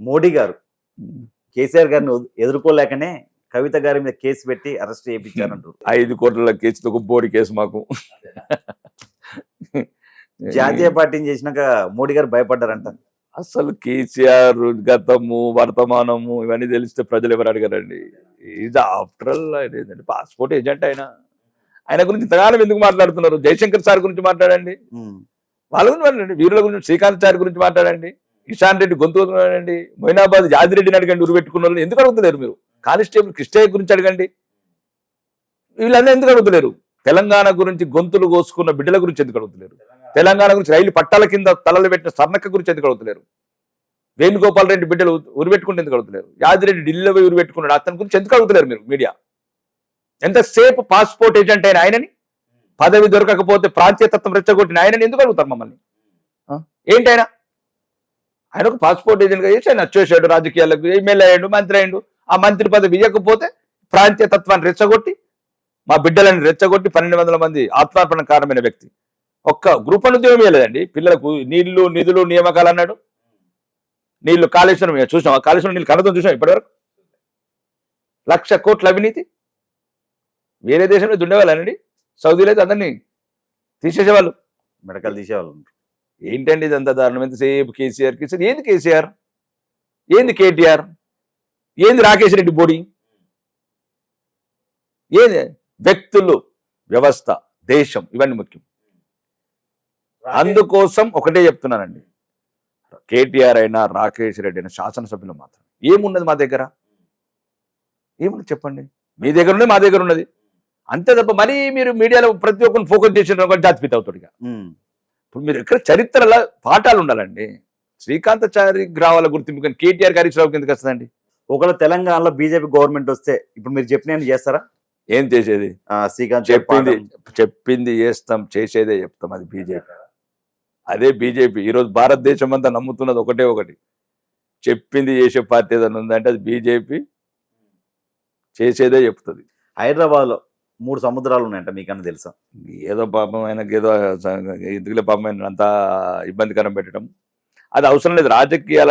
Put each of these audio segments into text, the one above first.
మోడీ గారు కేసీఆర్ గారిని ఎదు- ఎదుర్కోలేకనే కవిత గారి మీద కేసు పెట్టి అరెస్ట్ చేయించారంటారు. ఐదు కోట్ల కేసు ఒక బోడి కేసు మాకు. జాతీయ పార్టీని చేసినాక మోడీ గారు భయపడ్డారంట. అసలు కేసీఆర్ గతము వర్తమానము ఇవన్నీ తెలిస్తే ప్రజలు ఎవరు అడగరండి? ఇది ఆఫ్టర్ ఆల్ ఏంటంటే పాస్పోర్ట్ ఏజెంట్ ఆయన. ఆయన గురించి ఇంతకాలం ఎందుకు మాట్లాడుతున్నారు? జయశంకర్ సార్ గురించి మాట్లాడండి. వాళ్ళ గురించి మాట్లాడండి. వీరుల గురించి శ్రీకాంత్ సార్ గురించి మాట్లాడండి. ఇషాన్ రెడ్డి గొంతు అండి మొయినాబాద్ జాజిరెడ్డిని అడగండి ఉరిపెట్టుకున్న వాళ్ళు ఎందుకు అడుగుతలేరు మీరు? కానిస్టేబుల్ కృష్ణయ్య గురించి అడగండి. వీళ్ళందరూ ఎందుకు అడుగుతలేరు? తెలంగాణ గురించి గొంతులు కోసుకున్న బిడ్డల గురించి ఎందుకు అడుగుతలేరు? తెలంగాణ గురించి రైలు పట్టాల కింద తలలు పెట్టిన సర్ణక్క గురించి ఎందుకు అడుగుతలేరు? వేణుగోపాల్ రెడ్డి బిడ్డలు ఉరిపెట్టుకుంటే ఎందుకు అడుగుతలేరు? యాదిరెడ్డి ఢిల్లీలో పోయి ఉరిపెట్టుకున్నాడు. అతని గురించి ఎందుకు అడుగుతలేరు మీరు మీడియా? ఎంతసేపు పాస్పోర్ట్ ఏజెంట్ అయిన ఆయనని? పదవి దొరకకపోతే ప్రాంతీయతత్వం రెచ్చగొట్టిన ఆయనని ఎందుకు అడుగుతారు మమ్మల్ని? ఏంటైనా ఏంటి ఆయన? ఆయన ఒక పాస్పోర్ట్ ఏజెంట్గా చేసి ఆయన వచ్చేసాడు రాజకీయాలకు ఎమ్మెల్యే అయ్యాడు మంత్రి అయ్యాడు. ఆ మంత్రి పదవి ఇవ్వకపోతే ప్రాంతీయతత్వాన్ని రెచ్చగొట్టి మా బిడ్డలని రెచ్చగొట్టి పన్నెండు వందల మంది ఆత్మార్పణ కారణమైన వ్యక్తి. ఒక్క గ్రూప్ వన్ ఉద్యోగం ఇవ్వలేదండి పిల్లలకు నీళ్ళు నిధులు నియామకాలు అన్నాడు. నీళ్ళు కాళేశ్వరం చూసాం ఆ కాళేశ్వరం నీళ్ళు కనతం చూసాం ఇప్పటివరకు? లక్ష కోట్ల అవినీతి. వేరే దేశంలో దుండేవాళ్ళండి. సౌదీలో అయితే అందరినీ తీసేసేవాళ్ళు. మెడకలు తీసేవాళ్ళు ఏంటండి ఇదంతా దారుణం? ఎంతసేపు కేసీఆర్ కేసీఆర్ ఏంది కేసీఆర్? ఏంది కేటీఆర్? ఏంది రాకేష్ రెడ్డి బోడి? ఏంది? వ్యక్తులు వ్యవస్థ దేశం ఇవన్నీ ముఖ్యం. అందుకోసం ఒకటే చెప్తున్నానండి. కేటీఆర్ అయినా రాకేష్ రెడ్డి అయినా శాసనసభ్యులు మాత్రం. ఏమున్నది మా దగ్గర? ఏమున్నది చెప్పండి? మీ దగ్గర ఉన్నది మా దగ్గర ఉన్నది అంతే తప్ప మరీ మీరు మీడియాలో ప్రతి ఒక్కరిని ఫోకస్ చేసిన జాతిపిత అవుతాడు ఇక. ఇప్పుడు మీరు ఎక్కడ చరిత్రలో పాఠాలు ఉండాలండి. శ్రీకాంతాచారి గ్రామాల గుర్తింపు కానీ కేటీఆర్ గారి రావు కిందకి వస్తుందండి. ఒకవేళ తెలంగాణలో బీజేపీ గవర్నమెంట్ వస్తే ఇప్పుడు మీరు చెప్పిన చేస్తారా? ఏం చేసేది? ఆ, శ్రీకాంత్ చెప్పింది. చెప్పింది చేస్తాం చేసేదే చెప్తాం అది బీజేపీ. అదే బీజేపీ. ఈరోజు భారతదేశం అంతా నమ్ముతున్నది ఒకటే ఒకటి. చెప్పింది చేసే పార్టీ ఏదైనా ఉందంటే అది బీజేపీ. చేసేదే చెప్తుంది. హైదరాబాద్లో మూడు సముద్రాలు ఉన్నాయంట మీకన్నా తెలుసా? ఏదో పాపం ఆయనకి ఏదో ఎందుకులే పాపం ఆయన అంతా ఇబ్బందికరం పెట్టడం. అది అవసరం లేదు. రాజకీయాల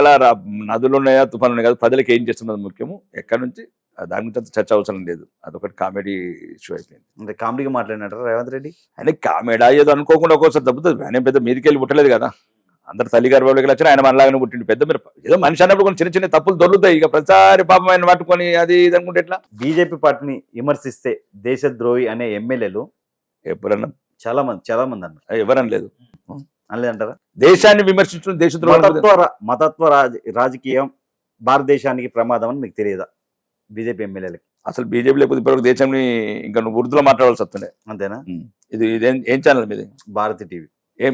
నదులు ఉన్నాయా తుఫాను ఉన్నాయి కదా ప్రజలకు ఏం చేస్తున్నది ముఖ్యము. ఎక్కడి నుంచి? దాని గురించి అంత చర్చ అవసరం లేదు. అదొకటి కామెడీ ఇష్యూ అయిపోయింది. అంటే కామెడీగా మాట్లాడినట్టు రేవంత్ రెడ్డి? ఆయన కామెడా ఏదో అనుకోకుండా ఒక్కోసారి దెబ్బతుంది ఆయన పెద్ద మీదకి వెళ్ళి పుట్టలేదు కదా. అందరు తల్లి గారి వాళ్ళకి వచ్చిన ఆయన మనలాగానే పుట్టిండు. పెద్ద మీరు ఏదో మనిషి అన్నప్పుడు కొన్ని చిన్న చిన్న తప్పులు దొరుకుతాయి ఇక ప్రతిసారి పాపం ఆయన పట్టుకొని అది ఇది అనుకుంటే ఎట్లా? బీజేపీ పార్టీని విమర్శిస్తే దేశద్రోహి అనే ఎమ్మెల్యేలు ఎప్పుడన్నా చాలా మంది చాలా మంది అన్నారు. ఎవరని లేదు. అనలేదంటారా? దేశాన్ని విమర్శించడం దేశద్రోహం మతత్వ రాజకీయం భారతదేశానికి ప్రమాదం అని మీకు తెలియదా? బీజేపీ ఎమ్మెల్యేలకి. అసలు బీజేపీ లేకపోతే ఇప్పటివరకు దేశాన్ని ఇంకా నువ్వు ఉర్దూలో మాట్లాడాల్సి వస్తుండే. అంతేనా? ఇది ఇదేం ఏం ఛానల్ మీది? భారతి టీవీ. ఏం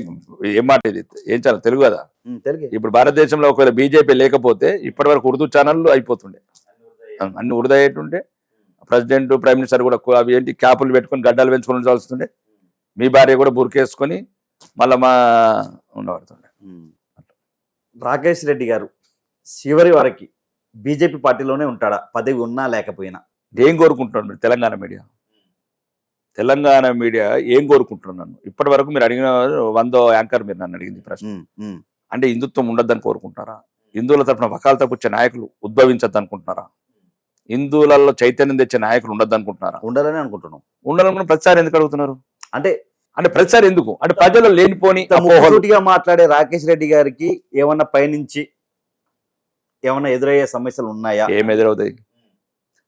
ఏం మాట ఇది? ఏం ఛానల్? తెలుగు కదా? తెలుగు. ఇప్పుడు భారతదేశంలో ఒకవేళ బీజేపీ లేకపోతే ఇప్పటి వరకు ఉర్దూ ఛానళ్ళు అయిపోతుండే. అన్ని ఉర్దూ అయ్యేటుండే. ప్రెసిడెంట్ ప్రైమ్ మినిస్టర్ కూడా అవి ఏంటి క్యాపులు పెట్టుకొని గడ్డలు పెంచుకొని ఉండాల్సిండే మీ భార్య కూడా బురికేసుకొని మళ్ళా మా ఉండబడుతుండే. రాకేష్ రెడ్డి గారు చివరి వరకు బీజేపీ పార్టీలోనే ఉంటాడా? పదవి ఉన్నా లేకపోయినా. ఏం కోరుకుంటున్నాను మీరు తెలంగాణ మీడియా? తెలంగాణ మీడియా ఏం కోరుకుంటున్నాను ఇప్పటి వరకు మీరు అడిగిన వందో యాంకర్ మీరు నన్ను అడిగింది ప్రశ్న. అంటే హిందుత్వం ఉండద్దని కోరుకుంటున్నారా? హిందువుల తరపున వకాలతో వచ్చే నాయకులు ఉద్భవించద్దు అనుకుంటున్నారా హిందువులలో చైతన్యం తెచ్చే నాయకులు ఉండద్దు అనుకుంటున్నారా ఉండాలని అనుకుంటున్నాం ఉండాలనుకున్న ప్రతిసారి ఎందుకు అడుగుతున్నారు? అంటే అంటే ప్రతిసారి ఎందుకు? అంటే ప్రజలు లేనిపోని మాట్లాడే రాకేష్ రెడ్డి గారికి ఏమన్నా పైనుంచి ఏమన్నా ఎదురయ్యే సమస్యలు ఉన్నాయా? ఏం ఎదురవుతాయి?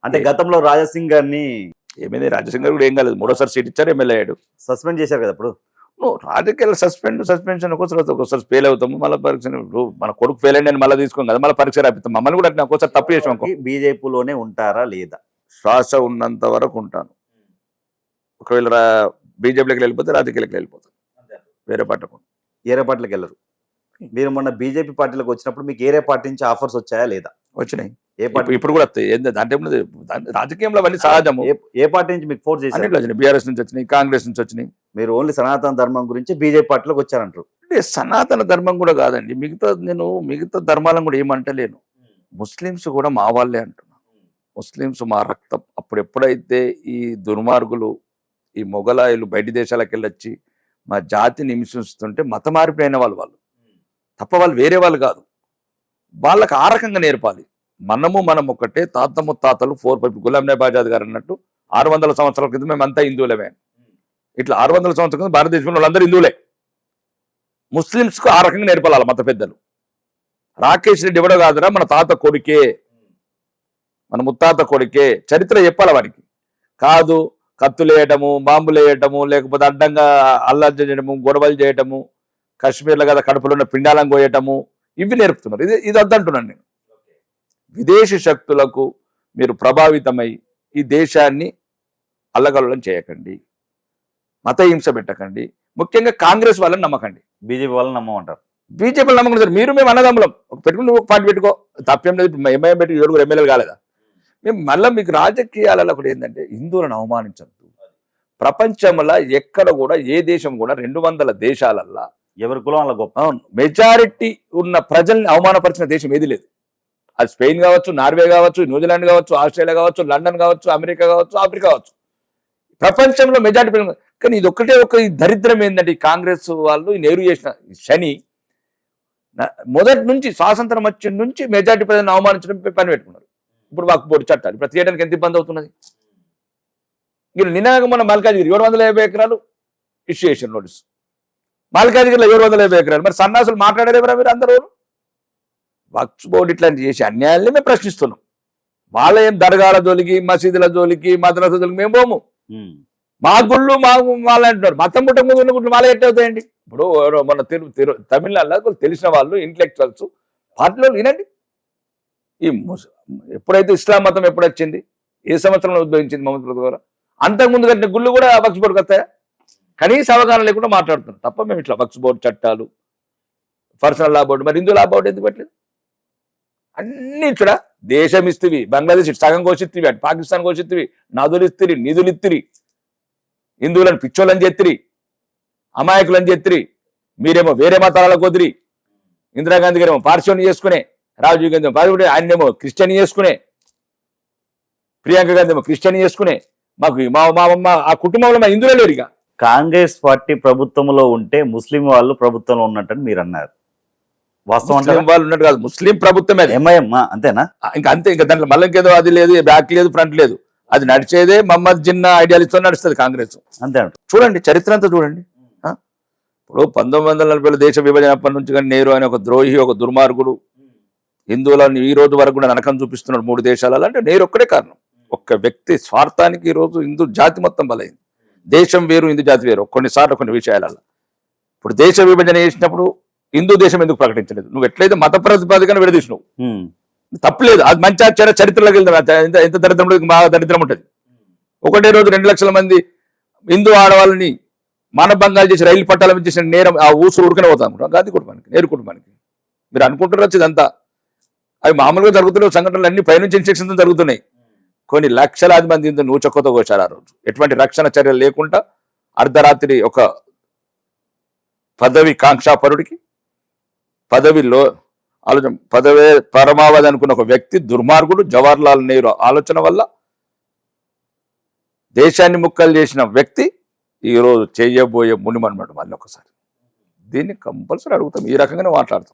అంటే గతంలో రాజాసింగ్ గారిని ఏమైంది? రాజశేఖర్ కూడా ఏం కాలేదు. మూడోసారి సీట్ ఇచ్చారు ఎమ్మెల్యే అయ్యాడు. సస్పెండ్ చేశారు కదా అప్పుడు? నువ్వు రాజకీయాలు సస్పెండ్ సస్పెన్షన్ ఒక్కోసారి ఒక్కోసారి ఫెయిల్ అవుతాము. మళ్ళీ పరీక్ష ఇప్పుడు మన కొడుకు ఫెయిల్ అయ్యి మళ్ళీ తీసుకోం కదా మళ్ళీ పరీక్ష రాపిస్తాం. మమ్మల్ని కూడా అట్లా ఒక్కోసారి తప్పు చేసాం బీజేపీలోనే ఉంటారా లేదా? శ్వాస ఉన్నంత వరకు ఉంటాను. ఒకవేళ రా- బీజేపీలోకి వెళ్ళిపోతే రాజకీయాలకు వెళ్ళిపోతాను. వేరే పట్టకు ఏరే పార్టీలకు వెళ్ళరు? మీరు మొన్న బీజేపీ పార్టీలకు వచ్చినప్పుడు మీకు ఏరే పార్టీ నుంచి ఆఫర్స్ వచ్చాయా లేదా? వచ్చినాయి. ఏ పార్టీ ఇప్పుడు- కూడా వస్తాయి దాంట్లో రాజకీయంలో అవన్నీ సహజము. ఏ- పార్టీ నుంచి మీకు ఫోర్స్ వచ్చినాయి. బీఆర్ఎస్ నుంచి వచ్చినాయి కాంగ్రెస్ నుంచి వచ్చినాయి. మీరు ఓన్లీ సనాతన ధర్మం గురించి బీజేపీ పార్టీలోకి వచ్చారంటారు. అంటే సనాతన ధర్మం కూడా కాదండి. మిగతా నేను మిగతా ధర్మాలను కూడా ఏమంటలేను. ముస్లిమ్స్ కూడా మా వాళ్ళే అంటున్నా. ముస్లిమ్స్ మా రక్తం. అప్పుడు ఎప్పుడైతే ఈ దుర్మార్గులు ఈ మొఘలాయులు బయటి దేశాలకు వెళ్ళొచ్చి మా జాతిని హింసిస్తుంటే మత మార్పిడి అయిన వాళ్ళు. వాళ్ళు తప్ప వాళ్ళు వేరే వాళ్ళు కాదు. వాళ్ళకి ఆ రకంగా నేర్పాలి. మనము మనం ఒక్కటే తాత ముత్తాతలు ఫోర్ ఫైవ్ గులాం నబీ ఆజాద్ గారు అన్నట్టు ఆరు వందల సంవత్సరాల క్రితం మేమంతా హిందువులమే. ఇట్లా ఆరు వందల సంవత్సరాల క్రితం భారతదేశంలో వాళ్ళందరూ హిందువులే. ముస్లిమ్స్కు ఆ రకంగా నేర్పాలి మత పెద్దలు. రాకేష్ రెడ్డి ఎవడో కాదురా మన తాత కొడుకే. మన ముత్తాత కొడుకే. చరిత్ర చెప్పాలి వారికి కాదు కత్తులు బాంబులేయటము బాంబులు వేయటము లేకపోతే అడ్డంగా అల్లరి చేయడము గొడవలు చేయటము కాశ్మీర్లో కదా కడుపులో ఉన్న పిండాలం కోయటము ఇవి నేర్పుతున్నారు. ఇది ఇది వద్దంటున్నాను నేను. విదేశీ శక్తులకు మీరు ప్రభావితమై ఈ దేశాన్ని అల్లగల్లం చేయకండి. మత హింస పెట్టకండి. ముఖ్యంగా కాంగ్రెస్ వాళ్ళని నమ్మకండి. బీజేపీ వాళ్ళని నమ్మమంటారు. బీజేపీ నమ్మకం లేదు మీరు మేము అన్నదమ్ములం. ఒక పెట్టుకుని నువ్వు ఒక పార్టీ పెట్టుకో. తప్పేం లేదు. ఎంఐఎం పెట్టి ఏడుగురు ఎమ్మెల్యేలు కాలేదా? మేము మళ్ళీ మీకు రాజకీయాలలో కూడా ఏంటంటే హిందువులను అవమానించద్దు. ప్రపంచంలో ఎక్కడ కూడా ఏ దేశం కూడా రెండు వందల దేశాలల్లా ఎవరి కులం గొప్ప? మెజారిటీ ఉన్న ప్రజల్ని అవమానపరిచిన దేశం ఏది లేదు. అది స్పెయిన్ కావచ్చు నార్వే కావచ్చు న్యూజిలాండ్ కావచ్చు ఆస్ట్రేలియా కావచ్చు లండన్ కావచ్చు అమెరికా కావచ్చు ఆఫ్రికా కావచ్చు. ప్రపంచంలో మెజార్టీ ప్రజలు- కానీ ఇది ఒక్కటే ఒక దరిద్రం ఏంటంటే ఈ కాంగ్రెస్ వాళ్ళు నెహ్రూ చేసిన శని మొదటి నుంచి స్వాతంత్రం వచ్చిన నుంచి మెజార్టీ ప్రజలను అవమానించడం పని పెట్టుకున్నారు. ఇప్పుడు మాకు పోటీ చట్టాలు. ఇప్పుడు తీయడానికి ఎంత ఇబ్బంది అవుతున్నది? మీరు నినాక మన మల్కాజ్గిరి ఏడు వందల యాభై ఎకరాలు ఇష్యూ చేసిన నోటీస్. మల్కాజ్గిరిలో ఏడు వందల యాభై ఎకరాలు. మరి సన్నాసులు మాట్లాడేవరా మీరు అందరూ? వక్స్ బోర్డు ఇట్లాంటి చేసి అన్యాయాన్ని మేము ప్రశ్నిస్తున్నాం. వాళ్ళ ఏం దర్గాల జోలికి మసీదుల జోలికి మద్రస జోలికి మేము పోము. మా గుళ్ళు మా వాళ్ళు అంటున్నారు. మతం పుట్ట ముందు గుళ్ళు వాళ్ళే ఎట్ట అవుతాయండి? ఇప్పుడు మన తిరు తిరు తమిళనాడులో తెలిసిన వాళ్ళు ఇంటలెక్చువల్స్ పార్టీలో వినండి. ఈ ముస్- ఎప్పుడైతే ఇస్లాం మతం ఎప్పుడు వచ్చింది? ఏ సంవత్సరంలో ఉద్భవించింది మహమ్మద్ ప్రతి గారు? అంతకుముందు కట్టిన గుళ్ళు కూడా వక్స్ బోర్డుకి వస్తాయా? కనీస అవగాహన లేకుండా మాట్లాడుతున్నాం తప్ప మేము ఇట్లా వక్స్ బోర్డు చట్టాలు పర్సనల్ లా బోర్డు మరి హిందూ లా బోర్డు ఎందుకు పెట్టలేదు? అన్ని ఇక్కడ దేశం ఇస్తివి బంగ్లాదేశ్ సగం కోసిత్తివి అటు పాకిస్తాన్ కోసిత్తివి నదులు ఇత్తిరి నిధులు ఇత్తిరి హిందువులను పిచ్చోళ్ళని చెత్తిరి అమాయకులని చెత్తిరి మీరేమో వేరే మతాలకు వదిరి ఇందిరాగాంధీ గారేమో పార్శ్వని చేసుకునే రాజీవ్ గాంధీ పార్శ్వని, ఆయనేమో క్రిస్టియన్ చేసుకునే ప్రియాంక గాంధీ ఏమో క్రిస్టియన్ చేసుకునే మాకు మా మా ఆ కుటుంబంలో మా హిందువులే లేరు కాంగ్రెస్ పార్టీ ప్రభుత్వంలో ఉంటే ముస్లిం వాళ్ళు ప్రభుత్వంలో ఉన్నట్టు మీరు అన్నారు. వాస్తవం వాళ్ళు ఉన్నట్టు కాదు. ముస్లిం ప్రభుత్వమే అది. ఎంఐఎం అంతేనా? ఇంకా అంతే ఇంకా దాంట్లో మళ్ళీ ఇంకేదో అది లేదు బ్యాక్ లేదు ఫ్రంట్ లేదు. అది నడిచేదే మహమ్మద్ జిన్నా ఐడియాలజీతో నడుస్తుంది కాంగ్రెస్. అంతే చూడండి చరిత్ర అంతా చూడండి? ఇప్పుడు పంతొమ్మిది వందల నలభైలో దేశ విభజన అప్పటి నుంచి కానీ నెహ్రూ అనే ఒక ద్రోహి ఒక దుర్మార్గుడు హిందువులను ఈ రోజు వరకు కూడా నరకం చూపిస్తున్నాడు మూడు దేశాలలో. అంటే నెహ్రూ ఒక్కడే కారణం. ఒక్క వ్యక్తి స్వార్థానికి ఈ రోజు హిందూ జాతి మొత్తం బలైంది. దేశం వేరు హిందూ జాతి వేరు. కొన్నిసార్లు కొన్ని విషయాలలో. ఇప్పుడు దేశ విభజన చేసినప్పుడు హిందూ దేశం ఎందుకు ప్రకటించలేదు? నువ్వు ఎట్లయితే మత ప్రతిపాదికను విడదీసినావు. తప్పలేదు. అది మంచి ఆచార్య చరిత్రలోకి వెళ్తాం ఎంత ఎంత దరిద్రం ఉంటుంది, బాగా దరిద్రం ఉంటుంది. ఒకటే రోజు రెండు లక్షల మంది హిందూ ఆడవాళ్ళని మానభంగాలు చేసి రైలు పట్టాల మీద చేసిన నేరం ఆ ఊసు ఉరికనే పోతాం అనుకుంటాం. గాంధీ కుటుంబానికి నేరు కుటుంబానికి. మీరు అనుకుంటున్నారు ఇదంతా? అవి మామూలుగా జరుగుతున్న సంఘటనలు అన్ని పైనుంచి ఇన్ఫెక్షన్ జరుగుతున్నాయి. కొన్ని లక్షలాది మంది ఇంత నూచక్కతో కోశారు ఆ రోజు. ఎటువంటి రక్షణ చర్యలు లేకుండా అర్ధరాత్రి ఒక పదవి కాంక్షాపరుడికి పదవిలో ఆలోచన పదవే పరమావధి అనుకున్న ఒక వ్యక్తి దుర్మార్గుడు జవహర్లాల్ నెహ్రూ ఆలోచన వల్ల దేశాన్ని ముక్కలు చేసిన వ్యక్తి ఈ రోజు చేయబోయే మునిమనమాట మళ్ళీ ఒకసారి దీన్ని కంపల్సరీ అడుగుతాం. ఈ రకంగానే మాట్లాడతాం.